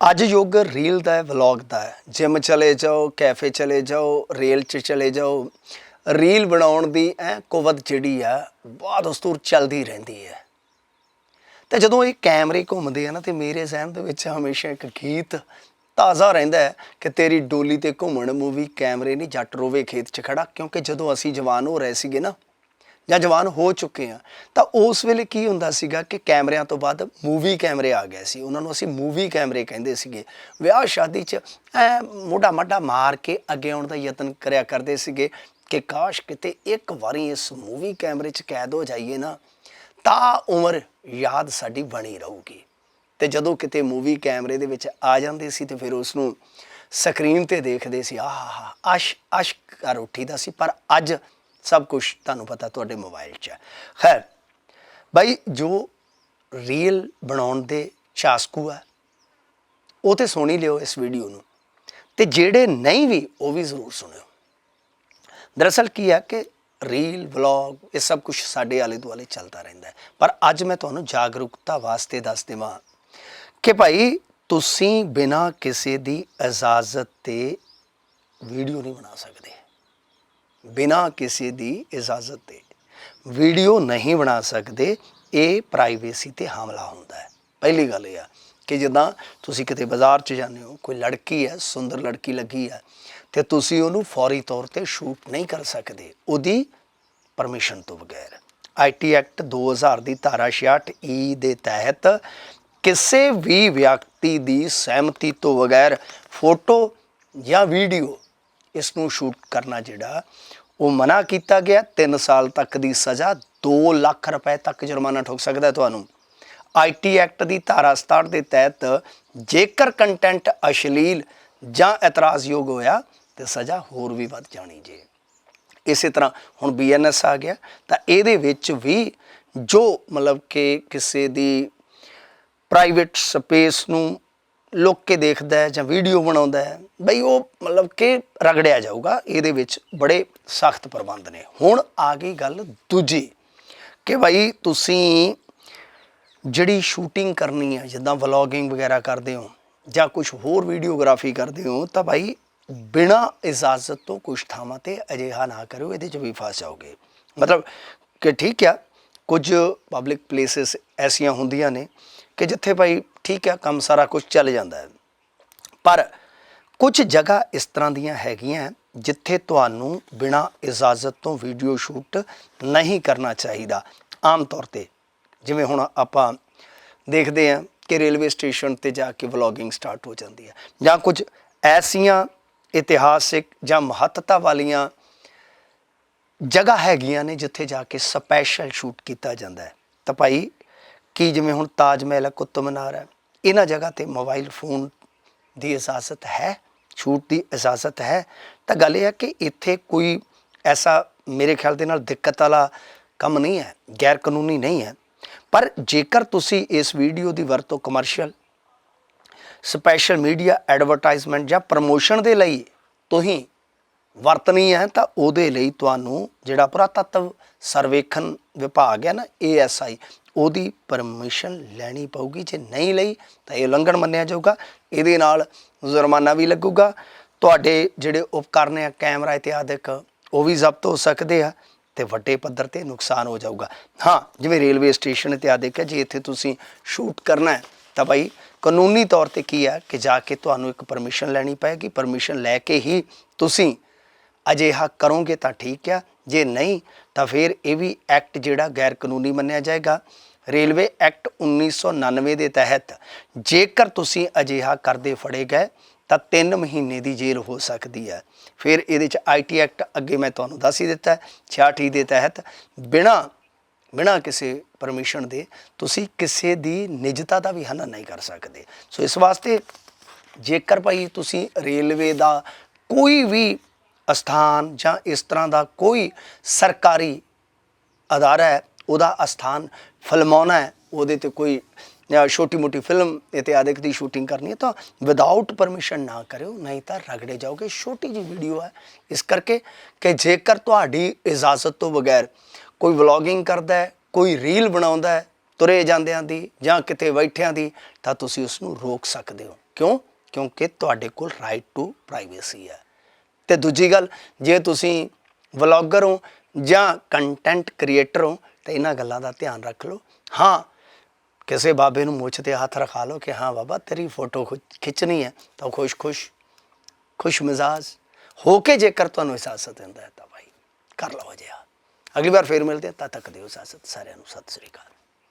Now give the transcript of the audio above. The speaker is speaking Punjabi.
ਅੱਜ ਯੁੱਗ ਰੀਲ ਦਾ ਹੈ, ਵਲੌਗ ਦਾ ਹੈ। ਜਿਮ ਚਲੇ ਜਾਓ, ਕੈਫੇ ਚਲੇ ਜਾਓ, ਰੇਲ 'ਚ ਚਲੇ ਜਾਓ, ਰੀਲ ਬਣਾਉਣ ਦੀ ਐ ਕੁਵਤ ਜਿਹੜੀ ਆ, ਬਹੁਤ ਉਸਤੂਰ ਚੱਲਦੀ ਰਹਿੰਦੀ ਹੈ। ਤੇ ਜਦੋਂ ਇਹ ਕੈਮਰੇ ਘੁੰਮਦੇ ਆ ਨਾ, ਤੇ ਮੇਰੇ ਜ਼ਹਿਨ ਦੇ ਵਿੱਚ ਹਮੇਸ਼ਾ ਇੱਕ ਗੀਤ ਤਾਜ਼ਾ ਰਹਿੰਦਾ ਹੈ ਕਿ ਤੇਰੀ ਡੋਲੀ ਤੇ ਘੁੰਮਣ ਮੂਵੀ ਕੈਮਰੇ ਨਹੀਂ, ਜੱਟ ਰੋਵੇ ਖੇਤ 'ਚ ਖੜਾ, ਕਿਉਂਕਿ ਜਦੋਂ ਅਸੀਂ ਜਵਾਨ ਹੋ ਰਹੇ ਸੀਗੇ ਨਾ ਜਾਂ ਜਵਾਨ ਹੋ ਚੁੱਕੇ ਆ ਤਾਂ ਉਸ ਵੇਲੇ ਕੀ ਹੁੰਦਾ ਸੀਗਾ ਕਿ ਕੈਮਰਿਆਂ ਤੋਂ ਬਾਅਦ ਮੂਵੀ ਕੈਮਰੇ ਆ ਗਏ ਸੀ ਉਹਨਾਂ ਨੂੰ ਅਸੀਂ ਮੂਵੀ ਕੈਮਰੇ ਕਹਿੰਦੇ ਸੀਗੇ ਵਿਆਹ ਸ਼ਾਦੀ 'ਚ ਐ ਮੋਢਾ ਮੱਡਾ ਮਾਰ ਕੇ ਅੱਗੇ ਆਉਣ ਦਾ ਯਤਨ ਕਰਿਆ ਕਰਦੇ ਸੀਗੇ ਕਿ ਕਾਸ਼ ਕਿਤੇ ਇੱਕ ਵਾਰੀ ਇਸ ਮੂਵੀ ਕੈਮਰੇ 'ਚ ਕੈਦ ਹੋ ਜਾਈਏ ਨਾ ਤਾਂ ਉਮਰ ਯਾਦ ਸਾਡੀ ਬਣੀ ਰਹੂਗੀ ਤੇ ਜਦੋਂ ਕਿਤੇ ਮੂਵੀ ਕੈਮਰੇ ਦੇ ਵਿੱਚ ਆ ਜਾਂਦੇ ਸੀ ਤੇ ਫਿਰ ਉਸ ਨੂੰ ਸਕਰੀਨ ਤੇ ਦੇਖਦੇ ਸੀ ਆਹ ਅਸ਼ ਅਸ਼ ਕਰ ਉੱਠੀਦਾ ਸੀ ਪਰ ਅੱਜ ਸਭ ਕੁਝ ਤੁਹਾਨੂੰ ਪਤਾ ਤੁਹਾਡੇ ਮੋਬਾਈਲ 'ਚ ਹੈ। ਖੈਰ ਭਾਈ ਜੋ ਰੀਲ ਬਣਾਉਣ ਦੇ ਚਾਸਕੂ ਹੈ ਉਹ ਤੇ ਸੁਣੀ ਲਿਓ ਇਸ ਵੀਡੀਓ ਨੂੰ। ਤੇ ਜਿਹੜੇ ਨਹੀਂ ਵੀ, ਉਹ ਵੀ ਜ਼ਰੂਰ ਸੁਣਿਓ। ਦਰਅਸਲ ਕੀ ਹੈ ਕਿ ਰੀਲ ਵਲੌਗ ਇਹ ਸਭ ਕੁਝ ਸਾਡੇ ਆਲੇ ਦੁਆਲੇ ਚੱਲਦਾ ਰਹਿੰਦਾ ਹੈ। ਪਰ ਅੱਜ ਮੈਂ ਤੁਹਾਨੂੰ ਜਾਗਰੂਕਤਾ ਵਾਸਤੇ ਦੱਸ ਦੇਵਾਂ ਕਿ ਭਾਈ, ਤੁਸੀਂ ਬਿਨਾਂ ਕਿਸੇ ਦੀ ਇਜਾਜ਼ਤ ਤੇ ਵੀਡੀਓ ਨਹੀਂ ਬਣਾ ਸਕਦੇ। ਬਿਨਾਂ ਕਿਸੇ ਦੀ ਇਜਾਜ਼ਤ ਦੇ। ਵੀਡੀਓ ਨਹੀਂ ਬਣਾ ਸਕਦੇ, ਇਹ ਪ੍ਰਾਈਵੇਸੀ ਤੇ ਹਮਲਾ ਹੁੰਦਾ ਹੈ। ਪਹਿਲੀ ਗੱਲ ਇਹ ਆ ਕਿ ਜਦੋਂ ਤੁਸੀਂ ਕਿਤੇ ਬਾਜ਼ਾਰ 'ਚ ਜਾਂਦੇ ਹੋ, ਕੋਈ ਲੜਕੀ ਹੈ, ਸੁੰਦਰ ਲੜਕੀ ਲੱਗੀ ਹੈ, ਤੇ ਤੁਸੀਂ ਉਹਨੂੰ ਫੌਰੀ ਤੌਰ ਤੇ ਸ਼ੂਟ ਨਹੀਂ ਕਰ ਸਕਦੇ, ਉਹਦੀ ਪਰਮਿਸ਼ਨ ਤੋਂ ਬਗੈਰ। ਆਈਟੀ ਐਕਟ 2000 ਦੀ ਧਾਰਾ 66 ਈ e ਦੇ ਤਹਿਤ ਕਿਸੇ ਵੀ ਵਿਅਕਤੀ ਦੀ ਸਹਿਮਤੀ ਤੋਂ ਬਗੈਰ ਫੋਟੋ ਜਾਂ ਵੀਡੀਓ ਇਸ ਨੂੰ ਸ਼ੂਟ ਕਰਨਾ ਜਿਹੜਾ, ਉਹ ਮਨਾ ਕੀਤਾ ਗਿਆ। 3 ਸਾਲ ਤੱਕ ਦੀ ਸਜ਼ਾ 2 ਲੱਖ ਰੁਪਏ ਤੱਕ ਜੁਰਮਾਨਾ ਠੋਕ ਸਕਦਾ ਹੈ ਤੁਹਾਨੂੰ। ਆਈਟੀ ਐਕਟ ਦੀ ਧਾਰਾ 67 ਦੇ ਤਹਿਤ ਜੇਕਰ ਕੰਟੈਂਟ ਅਸ਼ਲੀਲ ਜਾਂ ਇਤਰਾਜ਼ਯੋਗ ਹੋਇਆ, ਤੇ ਸਜ਼ਾ ਹੋਰ ਵੀ ਵੱਧ ਜਾਣੀ ਜੇ। ਇਸੇ ਤਰ੍ਹਾਂ ਹੁਣ ਬੀਐਨਐਸ ਆ ਗਿਆ, ਤਾਂ ਇਹਦੇ ਵਿੱਚ ਵੀ ਜੋ ਮਤਲਬ ਕਿ ਕਿਸੇ ਦੀ ਪ੍ਰਾਈਵੇਟ ਸਪੇਸ ਨੂੰ ਲੁੱਕ ਕੇ ਦੇਖਦਾ ਹੈ ਜਾਂ ਵੀਡੀਓ ਬਣਾਉਂਦਾ ਹੈ, ਬਈ ਉਹ ਮਤਲਬ ਕਿ ਰਗੜਿਆ ਜਾਊਗਾ, ਇਹਦੇ ਵਿੱਚ ਬੜੇ ਸਖਤ ਪ੍ਰਬੰਧ ਨੇ। ਹੁਣ ਆ ਗਈ ਗੱਲ ਦੂਜੀ ਕਿ ਭਾਈ ਤੁਸੀਂ ਜਿਹੜੀ ਸ਼ੂਟਿੰਗ ਕਰਨੀ ਹੈ ਜਿੱਦਾਂ ਵਲੌਗਿੰਗ ਵਗੈਰਾ ਕਰਦੇ ਹੋ ਜਾਂ ਕੁਝ ਹੋਰ ਵੀਡੀਓਗ੍ਰਾਫੀ ਕਰਦੇ ਹੋ, ਤਾਂ ਭਾਈ ਬਿਨਾ ਇਜਾਜ਼ਤ ਤੋਂ ਕੁਝ ਥਾਵਾਂ ਤੇ ਅਜਿਹਾ ਨਾ ਕਰਿਓ, ਇਹਦੇ ਚ ਵੀ ਫਸ ਜਾਓਗੇ। ਮਤਲਬ ਕਿ ਠੀਕ ਆ, ਕੁਝ ਪਬਲਿਕ ਪਲੇਸਿਸ ਐਸੀਆਂ ਹੁੰਦੀਆਂ ਨੇ ਕਿ ਜਿੱਥੇ ਭਾਈ ਠੀਕ ਹੈ ਕੰਮ ਸਾਰਾ ਕੁਝ ਚੱਲ ਜਾਂਦਾ ਹੈ। ਪਰ ਕੁਝ ਜਗ੍ਹਾ ਇਸ ਤਰ੍ਹਾਂ ਦੀਆਂ ਹੈਗੀਆਂ ਜਿੱਥੇ ਤੁਹਾਨੂੰ ਬਿਨਾ ਇਜਾਜ਼ਤ ਤੋਂ ਵੀਡੀਓ ਸ਼ੂਟ ਨਹੀਂ ਕਰਨਾ ਚਾਹੀਦਾ। ਆਮ ਤੌਰ ਤੇ ਜਿਵੇਂ ਹੁਣ ਆਪਾਂ ਦੇਖਦੇ ਹਾਂ ਕਿ ਰੇਲਵੇ ਸਟੇਸ਼ਨ ਤੇ ਜਾ ਕੇ ਵਲੌਗਿੰਗ ਸਟਾਰਟ ਹੋ ਜਾਂਦੀ ਹੈ ਜਾਂ ਕੁਝ ਐਸੀਆਂ ਇਤਿਹਾਸਿਕ ਜਾਂ ਮਹੱਤਤਾ ਵਾਲੀਆਂ ਜਗ੍ਹਾ ਹੈਗੀਆਂ ਨੇ ਜਿੱਥੇ ਜਾ ਕੇ ਸਪੈਸ਼ਲ ਸ਼ੂਟ ਕੀਤਾ ਜਾਂਦਾ ਹੈ। ਤਾਂ ਭਾਈ, ਕੀ ਜਿਵੇਂ ਹੁਣ ਤਾਜ ਮਹਿਲ ਹੈ, ਕੁਤਬ ਮੀਨਾਰ ਹੈ ਇਹਨਾਂ ਜਗ੍ਹਾ ਤੇ ਮੋਬਾਈਲ ਫੋਨ ਦੀ ਇਜਾਜ਼ਤ ਹੈ, ਛੂਟ ਦੀ ਇਜਾਜ਼ਤ ਹੈ। ਤਾਂ ਗੱਲ ਇਹ ਹੈ ਕਿ ਇੱਥੇ ਕੋਈ ਐਸਾ ਮੇਰੇ ਖਿਆਲ ਦੇ ਨਾਲ ਦਿੱਕਤ ਵਾਲਾ ਕੰਮ ਨਹੀਂ ਹੈ ਗੈਰ ਕਾਨੂੰਨੀ ਨਹੀਂ ਹੈ। ਪਰ ਜੇਕਰ ਤੁਸੀਂ ਇਸ ਵੀਡੀਓ ਦੀ ਵਰਤੋਂ ਕਮਰਸ਼ੀਅਲ ਸਪੈਸ਼ਲ ਮੀਡੀਆ ਐਡਵਰਟਾਈਜ਼ਮੈਂਟ ਜਾਂ ਪ੍ਰਮੋਸ਼ਨ ਦੇ ਲਈ ਤੁਸੀਂ ਵਰਤਣੀ ਹੈ, ਤਾਂ ਉਹਦੇ ਲਈ ਤੁਹਾਨੂੰ ਜਿਹੜਾ ਪੁਰਾਤੱਤਵ ਸਰਵੇਖਣ ਵਿਭਾਗ ਹੈ ਨਾ ਏਐਸਆਈ ਉਹਦੀ ਪਰਮਿਸ਼ਨ ਲੈਣੀ ਪਊਗੀ। ਜੇ ਨਹੀਂ ਲਈ, ਤਾਂ ਇਹ ਉਲੰਘਣ ਮੰਨਿਆ ਜਾਊਗਾ। ਇਹਦੇ ਨਾਲ ਜੁਰਮਾਨਾ ਵੀ ਲੱਗੂਗਾ। ਤੁਹਾਡੇ ਜਿਹੜੇ ਉਪਕਰਨ ਆ, ਕੈਮਰਾ ਇਤਿਆਦਿਕ ਉਹ ਵੀ ਜ਼ਬਤ ਹੋ ਸਕਦੇ ਆ ਤੇ ਵੱਡੇ ਪੱਧਰ ਤੇ ਨੁਕਸਾਨ ਹੋ ਜਾਊਗਾ। ਹਾਂ, ਜਿਵੇਂ ਰੇਲਵੇ ਸਟੇਸ਼ਨ ਇਤਿਆਦਿਕ ਹੈ, ਜੇ ਇੱਥੇ ਤੁਸੀਂ ਸ਼ੂਟ ਕਰਨਾ ਹੈ, ਤਾਂ ਭਾਈ ਕਾਨੂੰਨੀ ਤੌਰ ਤੇ ਕੀ ਹੈ ਕਿ ਜਾ ਕੇ ਤੁਹਾਨੂੰ ਇੱਕ ਪਰਮਿਸ਼ਨ ਲੈਣੀ ਪਏਗੀ। ਪਰਮਿਸ਼ਨ ਲੈ ਕੇ ਹੀ ਤੁਸੀਂ ਅਜਿਹਾ ਕਰੋਗੇ ਤਾਂ ਠੀਕ ਆ, ਜੇ ਨਹੀਂ ਤਾਂ ਫਿਰ ਇਹ ਵੀ ਐਕਟ ਜਿਹੜਾ ਗੈਰ ਕਾਨੂੰਨੀ ਮੰਨਿਆ ਜਾਏਗਾ। ਰੇਲਵੇ ਐਕਟ 1999 ਦੇ ਤਹਿਤ ਜੇਕਰ ਤੁਸੀਂ ਅਜਿਹਾ ਕਰਦੇ ਫੜੇ ਗਏ ਤਾਂ 3 ਮਹੀਨੇ ਦੀ ਜੇਲ੍ਹ ਹੋ ਸਕਦੀ ਹੈ। ਫਿਰ ਇਹਦੇ ਚ ਆਈਟੀ ਐਕਟ ਅੱਗੇ ਮੈਂ ਤੁਹਾਨੂੰ ਦੱਸ ਹੀ ਦਿੱਤਾ ਹੈ। 66 ਦੇ ਤਹਿਤ ਬਿਨਾ ਬਿਨਾ ਕਿਸੇ ਪਰਮਿਸ਼ਨ ਦੇ ਤੁਸੀਂ ਕਿਸੇ ਦੀ ਨਿਜਤਾ ਦਾ ਵੀ ਹਨਨ ਨਹੀਂ ਕਰ ਸਕਦੇ। ਸੋ ਇਸ ਵਾਸਤੇ ਜੇਕਰ ਭਾਈ ਤੁਸੀਂ ਰੇਲਵੇ ਦਾ ਕੋਈ ਵੀ ਅਸਥਾਨ ਜਾਂ ਇਸ ਤਰ੍ਹਾਂ ਦਾ ਕੋਈ ਸਰਕਾਰੀ ਅਦਾਰਾ ਹੈ, ਉਹਦਾ ਅਸਥਾਨ ਫਿਲਮਾਉਣਾ ਹੈ, ਉਹਦੇ ਤੇ ਕੋਈ ਜਾਂ ਛੋਟੀ ਮੋਟੀ ਫਿਲਮ ਇਤਿਆਦਿਕ ਦੀ ਸ਼ੂਟਿੰਗ ਕਰਨੀ ਹੈ ਤਾਂ ਵਿਦਆਊਟ ਪਰਮਿਸ਼ਨ ਨਾ ਕਰਿਓ, ਨਹੀਂ ਤਾਂ ਰਗੜੇ ਜਾਓਗੇ। ਛੋਟੀ ਜੀ ਵੀਡੀਓ ਹੈ। ਇਸ ਕਰਕੇ ਕਿ ਜੇਕਰ ਤੁਹਾਡੀ ਇਜਾਜ਼ਤ ਤੋਂ ਬਗੈਰ ਕੋਈ ਵਲੌਗਿੰਗ ਕਰਦਾ ਹੈ, ਕੋਈ ਰੀਲ ਬਣਾਉਂਦਾ ਹੈ, ਤੁਰੇ ਜਾਂਦਿਆਂ ਦੀ ਜਾਂ ਕਿਤੇ ਬੈਠਿਆਂ ਦੀ, ਤਾਂ ਤੁਸੀਂ ਉਸ ਨੂੰ ਰੋਕ ਸਕਦੇ ਹੋ। ਕਿਉਂ? ਕਿਉਂਕਿ ਤੁਹਾਡੇ ਕੋਲ ਰਾਈਟ ਟੂ ਪ੍ਰਾਈਵੇਸੀ ਹੈ। ਤੇ ਦੂਜੀ ਗੱਲ, ਜੇ ਤੁਸੀਂ ਵਲੌਗਰ ਹੋ ਜਾਂ ਕੰਟੈਂਟ ਕ੍ਰੀਏਟਰ ਹੋ, ਤਾਂ ਇਹਨਾਂ ਗੱਲਾਂ ਦਾ ਧਿਆਨ ਰੱਖ ਲਓ। ਹਾਂ, ਕਿਸੇ ਬਾਬੇ ਨੂੰ ਮੁੱਛ ਤੇ ਹੱਥ ਰਖਾ ਲਓ ਕਿ ਹਾਂ ਬਾਬਾ, ਤੇਰੀ ਫੋਟੋ ਖੁ- ਖਿੱਚਣੀ ਹੈ ਤਾਂ ਖੁਸ਼-ਖੁਸ਼ ਖੁਸ਼ ਮਿਜ਼ਾਜ। ਹੋ ਕੇ ਜੇਕਰ ਤੁਹਾਨੂੰ ਇਜਾਜ਼ਤ ਦਿੰਦਾ ਹੈ ਤਾਂ ਭਾਈ ਕਰ ਲਓ ਜਿਆ ਅਗਲੀ ਵਾਰ ਫੇਰ ਮਿਲਦੇ ਹਾਂ, ਤਦ ਤੱਕ ਦਿਓ ਇਜਾਜ਼ਤ। ਸਾਰਿਆਂ ਨੂੰ ਸਤਿ ਸ੍ਰੀ ਅਕਾਲ।